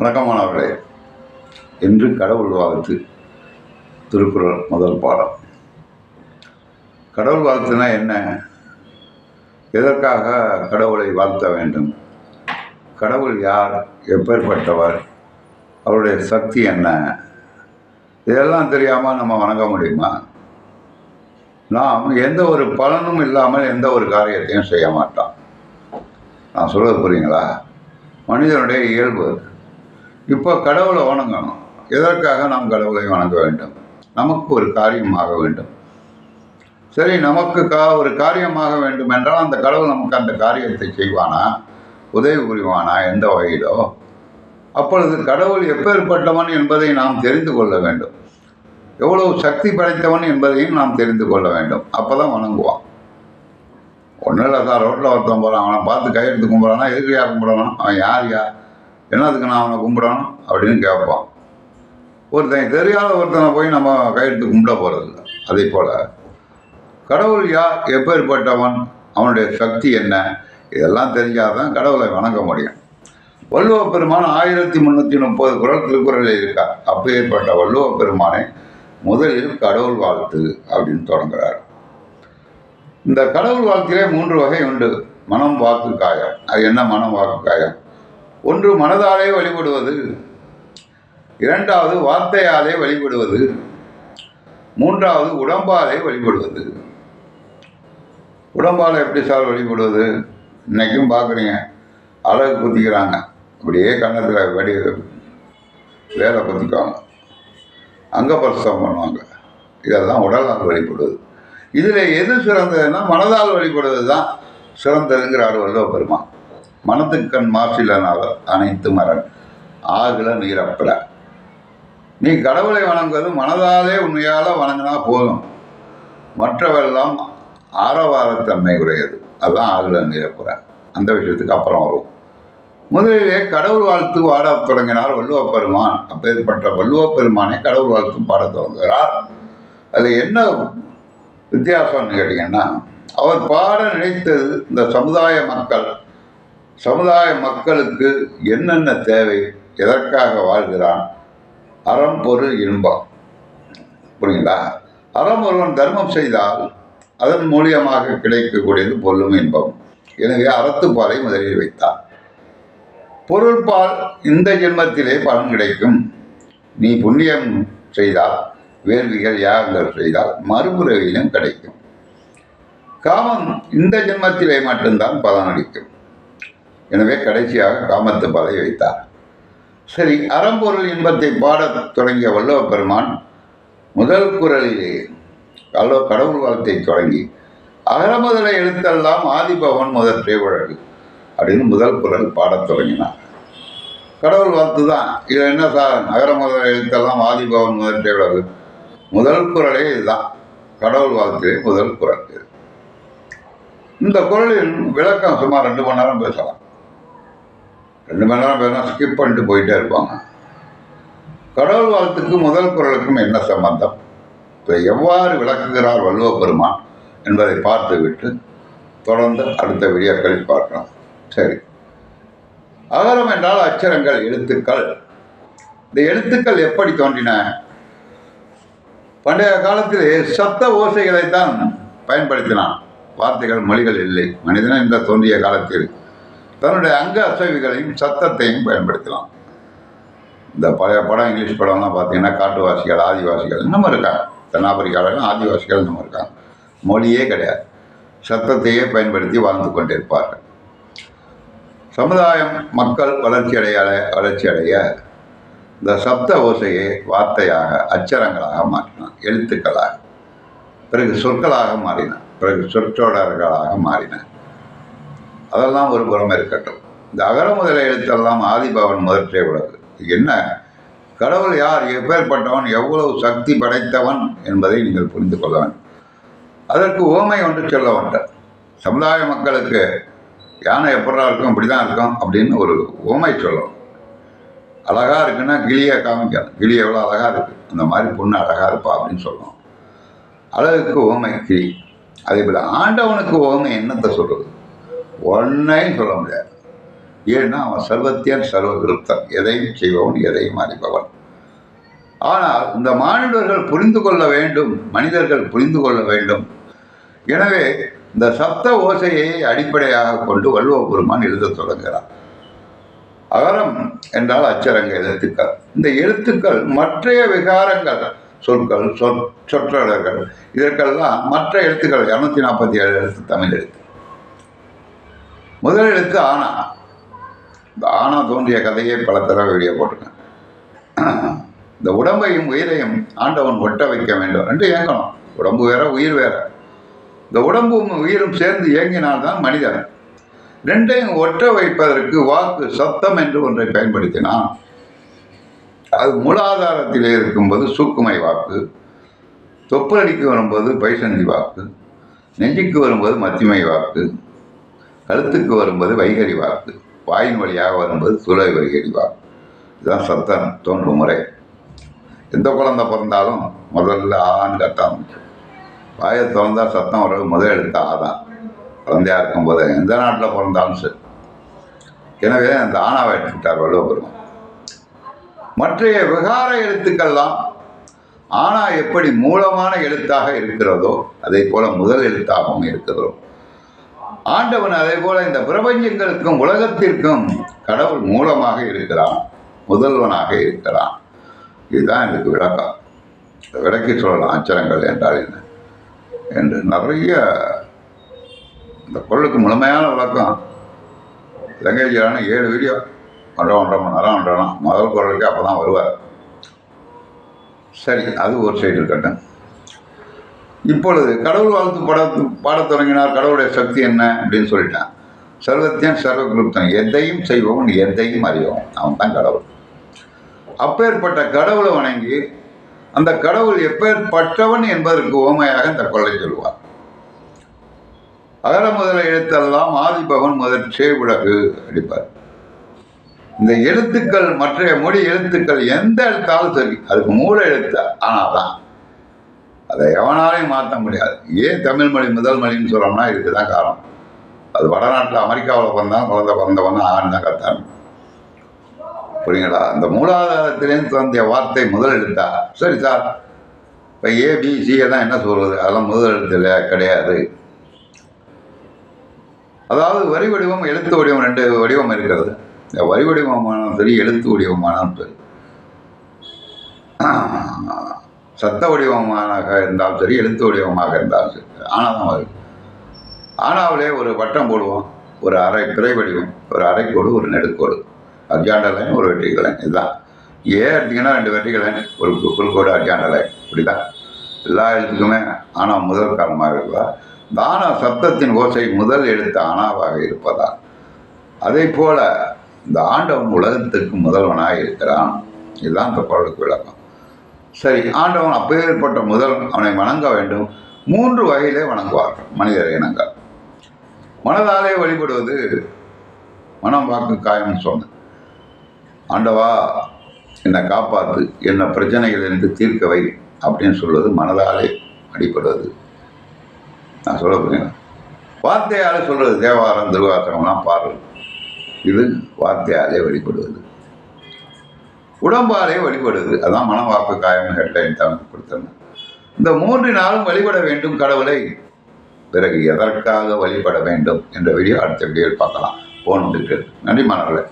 வணக்கமானவர்களே. இன்று கடவுள் வாழ்த்து திருக்குறள் முதல் பாடம். கடவுள் வாழ்த்துனா என்ன? எதற்காக கடவுளை வாழ்த்த வேண்டும்? கடவுள் யார்? எப்பேற்பட்டவர்? அவருடைய சக்தி என்ன? இதெல்லாம் தெரியாமல் நம்ம வணங்க முடியுமா? நாம் எந்த ஒரு பலனும் இல்லாமல் எந்த ஒரு காரியத்தையும் செய்ய மாட்டோம். நான் சொல்கிறது புரியுங்களா? மனிதனுடைய இயல்பு இப்போ கடவுளை வணங்கணும். எதற்காக நாம் கடவுளை வணங்க வேண்டும்? நமக்கு ஒரு காரியமாக வேண்டும். சரி நமக்கு கா ஒரு காரியமாக வேண்டும் என்றால் அந்த கடவுள் நமக்கு அந்த காரியத்தை செய்வானா? உதவி புரிவானா? எந்த வகையிலோ? அப்பொழுது கடவுள் எப்பேற்பட்டவன் என்பதை நாம் தெரிந்து கொள்ள வேண்டும். எவ்வளவு சக்தி படைத்தவன் என்பதையும் நாம் தெரிந்து கொள்ள வேண்டும். அப்போ தான் வணங்குவான். ஒன்றும் இல்லை சார் ரோட்டில் ஒருத்தன் போகிறான் அவனை பார்த்து கையெழுத்து கும்பிட்றானா எதுக்கு யார் அவன் யார் யார் என்னதுக்கு நான் அவனை கும்பிடணும் அப்படின்னு கேட்பான். ஒருத்தன் தெரியாத ஒருத்தனை போய் நம்ம கையெழுத்து கும்பிட போகிறதில்ல அதே போல் கடவுள் யார் எப்பேற்பட்டவன் அவனுடைய சக்தி என்ன இதெல்லாம் தெரிஞ்சாதான் கடவுளை வணங்க முடியும். வள்ளுவ பெருமான் ஆயிரத்தி முந்நூற்றி முப்பது குரல் திருக்குறளில் இருக்கார். அப்பேற்பட்ட வள்ளுவ பெருமானை முதலில் கடவுள் வாழ்த்து அப்படின்னு தொடங்குகிறார் இந்த கடவுள் வாழ்த்திலே மூன்று வகை உண்டு. மனம் வாக்கு காயம். அது என்ன மனம் வாக்கு காயம்? ஒன்று மனதாலே வழிபடுவது இரண்டாவது வார்த்தையாலே வழிபடுவது மூன்றாவது உடம்பாலே வழிபடுவது. உடம்பால் எப்படி சார் வழிபடுவது? இன்றைக்கும் பார்க்குறீங்க. அழகு குத்திக்கிறாங்க. அப்படியே கன்னத்தில் வடி வேலை குத்திக்குவாங்க. பிரசவம் பண்ணுவாங்க. இதெல்லாம் உடலால் வழிபடுவது. இதில் எது சிறந்ததுன்னா மனதால் வழிபடுவது தான் சிறந்ததுங்கிறார் வள்ளுவ பெருமான். மனத்துக்கண் மாசிலனால அனைத்து மரன் ஆகுல நீரப்பற நீ கடவுளை வணங்குவது மனதாலே உண்மையால வணங்கினா போதும். மற்றவெல்லாம் ஆரவாரத்தன்மை உடையது. அதுதான் ஆகுல நீரப்புற அந்த விஷயத்துக்கு அப்புறம் வரும். முதலிலே கடவுள் வாழ்த்து பாடத் தொடங்கினார் வள்ளுவ பெருமான். அப்பேற்பட்ட வள்ளுவ பெருமானை கடவுள் வாழ்த்து பாடத் தொடங்குகிறார். அது என்ன வித்தியாசம்னு கேட்டிங்கன்னா அவர் பாட நினைத்தது இந்த சமுதாய மக்கள் சமுதாய மக்களுக்கு என்னென்ன தேவை எதற்காக வாழ்கிறான்? அறம் பொருள் இன்பம். புரியுங்களா அறம் ஒருவன் தர்மம் செய்தால் அதன் மூலியமாக கிடைக்கக்கூடியது பொருளும் இன்பம். எனவே அறத்துப்பாலை முதலில் வைத்தார். பொருள்பால் இந்த ஜென்மத்திலே பலன் கிடைக்கும். நீ புண்ணியம் செய்தால் வேள்விகள் யாகங்கள் செய்தால் மறுபுறவிலும் கிடைக்கும். காமம் இந்த ஜென்மத்திலே மட்டும்தான் பலனளிக்கும். எனவே கடைசியாக காமத்து பலை வைத்தார். சரி அறம்பொருள் இன்பத்தை பாடத் தொடங்கிய வல்லவபெருமான் பெருமான் முதல் குரலிலே வல்ல கடவுள் வாழ்த்தை தொடங்கி அகரமுதல எழுத்தெல்லாம் ஆதிபவன் முதற்றே உழகு அப்படின்னு முதல் குரல் பாடத் தொடங்கினார். கடவுள் வாழ்த்து தான். இது என்ன சார்? அகரமுதல எழுத்தெல்லாம் ஆதிபவன் முதற்றே உலகு முதல் குரலே இதுதான். கடவுள் வாழ்த்திலே முதல் குரல் இது. இந்த குரலின் விளக்கம் சுமார் ரெண்டு மணி நேரம் பேசலாம். ரெண்டு மணி நேரம் பேசினா ஸ்கிப் பண்ணிட்டு போயிட்டே இருப்பாங்க. கடவுள் வாழ்த்துக்கு முதல் குரலுக்கும் என்ன சம்பந்தம்? இதை எவ்வாறு விளக்குகிறார் வள்ளுவ பெருமான் என்பதை பார்த்துவிட்டு தொடர்ந்து அடுத்த வீடியோக்களில் பார்க்கலாம். சரி. அகரம் என்றால் அச்சரங்கள் எழுத்துக்கள். இந்த எழுத்துக்கள் எப்படி தோன்றின? பண்டைய காலத்தில் சத்த ஓசைகளை தான் பயன்படுத்தினான். வார்த்தைகள் மொழிகள் இல்லை. மனிதன் என்ற தோன்றிய காலத்தில் தன்னுடைய அங்க அசைவுகளையும் சத்தத்தையும் பயன்படுத்தினான் இந்த பழைய படம் இங்கிலீஷ் படம்லாம் பார்த்தீங்கன்னா காட்டுவாசிகள் ஆதிவாசிகள் இன்னமும் இருக்காங்க. தென்னாப்பிரிக்காவில் ஆதிவாசிகள் இன்னமும் இருக்காங்க. மொழியே கிடையாது. சத்தத்தையே பயன்படுத்தி வாழ்ந்து கொண்டிருப்பார்கள். சமுதாயம் மக்கள் வளர்ச்சி அடைய வளர்ச்சி அடைய இந்த சப்த ஓசையை வார்த்தையாக அச்சரங்களாக மாற்றினான். எழுத்துக்களாக. பிறகு சொற்களாக மாறினான் பிறகு சொற்றொடர்களாக மாறின. அதெல்லாம் ஒரு புறம் இருக்கட்டும். இந்த அகர முதல எழுத்தெல்லாம் ஆதிபவன் முதற்றே உலகு என்ன? கடவுள் யார்? எப்பேற்பட்டவன் எவ்வளவு சக்தி படைத்தவன் என்பதை நீங்கள் புரிந்து கொள்ள வேண்டும். அதற்கு ஓமை ஒன்று சொல்ல வேண்டும் சமுதாய மக்களுக்கு யானை எப்படா இருக்கும்? இப்படி தான் இருக்கும் அப்படின்னு ஒரு ஓமை சொல்லணும். அழகாக இருக்குன்னா கிளியை காமிக்கணும். கிளி எவ்வளோ அழகாக இருக்குது அந்த மாதிரி பொண்ணு அழகாக இருப்பா அப்படின்னு சொல்லணும். அழகுக்கு ஓமை கிளி. அதே போல் ஆண்டவனுக்கு ஓமை என்னத்தை சொல்கிறது ஒன்னையும் சொல்ல முடியாது. ஏன்னா அவன் சர்வத்தியன் சர்வகிருப்தன் எதையும் செய்பவன் எதையும் அறிபவன். ஆனால் இந்த மானிடர்கள் புரிந்து கொள்ள வேண்டும் மனிதர்கள் புரிந்து கொள்ள வேண்டும். எனவே இந்த சப்த ஓசையை அடிப்படையாக கொண்டு வள்ளுவ பெருமான் எழுதத் தொடங்குகிறார். அகரம் என்றால் அச்சரங்க எழுத்துக்கள். இந்த எழுத்துக்கள் மற்றைய விகாரங்கள் சொற்கள் சொற் சொற்றொடர்கள் இதற்கெல்லாம் மற்ற எழுத்துக்கள் இரநூத்தி நாற்பத்தி ஏழு எழுத்து தமிழ் எழுத்து. முதல் எழுத்து ஆனா. இந்த ஆனா தோன்றிய கதையை பல தடவை வீடியோ போட்டிருக்கேன். இந்த உடம்பையும் உயிரையும் ஆண்டவன் ஒட்ட வைக்க வேண்டும். என்று இயங்கணும். உடம்பு வேற உயிர் வேற. இந்த உடம்பும் உயிரும் சேர்ந்து இயங்கினால்தான் மனிதன். ரெண்டையும் ஒற்ற வைப்பதற்கு வாக்கு சத்தம் என்று ஒன்றை பயன்படுத்தினான். அது மூலாதாரத்திலே இருக்கும்போது சூக்குமை வாக்கு தொப்புளடிக்கு வரும்போது பைசந்தி வாக்கு நெஞ்சுக்கு வரும்போது மத்திமை வாக்கு கழுத்துக்கு வரும்போது வைகரி வாக்கு வாயின் வழியாக வரும்போது துளை வைகரி வாக்கு இதுதான் சத்தம் தோன்றும் முறை. எந்த குழந்தை பிறந்தாலும் முதல்ல ஆன்னு கத்தான் வாயை திறந்தா சத்தம் வர்றது முதல் எழுத்து ஆதான் குழந்தையா இருக்கும்போது எந்த நாட்டில் பிறந்தாலும் சரி. எனவே அந்த ஆணாவை எடுத்துக்கிட்டார் வள்ளுவ மற்றைய விகார எழுத்துக்கள்லாம் ஆனா எப்படி மூலமான எழுத்தாக இருக்கிறதோ அதே போல முதல் எழுத்தாகவும் இருக்கிறதோ ஆண்டவன் அதே போல இந்த பிரபஞ்சங்களுக்கும் உலகத்திற்கும் கடவுள் மூலமாக இருக்கிறான். முதல்வனாக இருக்கிறான். இதுதான் இதுக்கு விளக்கம். விளக்கி சொல்லலாம் அச்சரங்கள் என்றால் என்ன? என்று நிறைய இந்த பொருளுக்கு முழுமையான விளக்கம். லங்கேஜான ஏழு வீடியோ ஒன்றரை ஒன்றரை மணி நேரம் ஒன்றரை முதல் குரலுக்கு அப்போ தான் வருவார். சரி அது ஒரு சைடு இருக்கட்டும். இப்பொழுது கடவுள் வாழ்த்து பாட பாடத் தொடங்கினார் கடவுளுடைய சக்தி என்ன அப்படின்னு சொல்லிட்டான். சர்வத்தியன் சர்வகுருப்தன் எதையும் செய்பவன் எதையும் அறிவோம் அவன் தான் கடவுள். அப்பேற்பட்ட கடவுளை வணங்கி அந்த கடவுள் எப்பேற்பட்டவன் என்பதற்கு உவமையாக இந்த கொள்ளை சொல்வார். அகர முதல எழுத்தெல்லாம் ஆதிபவன் முதல் சேவுலகு அடிப்பார். இந்த எழுத்துக்கள் மற்ற மொழி எழுத்துக்கள் எந்த எழுத்தாலும் சரி அதுக்கு மூல எழுத்து ஆனால் தான் அதை எவனாலையும் மாற்ற முடியாது. ஏன் தமிழ் மொழி முதல் மொழின்னு சொல்கிறோம்னா இதுக்கு தான் காரணம். அது வடநாட்டில் அமெரிக்காவில் பிறந்தான் குழந்தை பிறந்தவன் ஆண் தான் கத்தான் புரியுங்களா அந்த மூலாதாரத்திலேருந்து தோன்றிய வார்த்தை முதல் எழுத்தா? சரி சார். இப்போ ஏபிசி தான் என்ன சொல்கிறது அதெல்லாம் முதல் எழுத்தில் கிடையாது. அதாவது வரி வடிவம் எழுத்து வடிவம் ரெண்டு வடிவம் இருக்கிறது. இந்த வரி வடிவமானாலும் சரி எழுத்து வடிவமானாலும் சரி சத்த வடிவமாக இருந்தாலும் சரி எழுத்து வடிவமாக இருந்தாலும் சரி ஆனாதான் வருது ஆனாவிலே ஒரு வட்டம் போடுவோம் ஒரு அரை பிறை வடிவம் ஒரு அரைக்கோடு ஒரு நெடுக்கோடு. அர்ஜாண்ட லைன் ஒரு வெற்றிகள் லைன் இதுதான். ஏ எடுத்திங்கன்னா ரெண்டு வெற்றிகள் லைன் ஒரு குறுக்கோடு அர்ஜாண்ட லைன் இப்படி தான் எல்லா எழுத்துக்குமே ஆனா முதல் காரணமாக இருக்குதா? தான சப்தத்தின் ஓசை முதல் எழுத்து ஆனாவாக இருப்பதால். அதே போல இந்த ஆண்டவன் உலகத்துக்கு முதல்வனாக இருக்கிறான். இதுதான் இந்த குரலுக்கு விளக்கம் சரி ஆண்டவன் அப்பேற்பட்ட முதல் அவனை வணங்க வேண்டும். மூன்று வகையிலே வணங்குவார்கள் மனிதர் இனங்கள். மனதாலே வழிபடுவது மனம் வாக்கு காயம்னு சொன்னேன். ஆண்டவா என்னை காப்பாற்று என்ன பிரச்சனைகளிலிருந்து தீர்க்க வை அப்படின்னு சொல்வது மனதாலே வழிபடுவது நான் சொல்ல போகிறேன் வார்த்தையாலே சொல்வது தேவாரம் திருவாசகம்லாம் பாடுறது இது வார்த்தையாலே வழிபடுவது. உடம்பாலே வழிபடுது. அதான் மனவாக்கு வாக்கு காயம் ஹெட்லைன் தான் கொடுத்தேன் இந்த மூன்று நாளும் வழிபட வேண்டும் கடவுளை. பிறகு எதற்காக வழிபட வேண்டும் என்ற வீடியோ அடுத்த வீடியோவில் பார்க்கலாம். போன் நன்றி மாணவர்களே.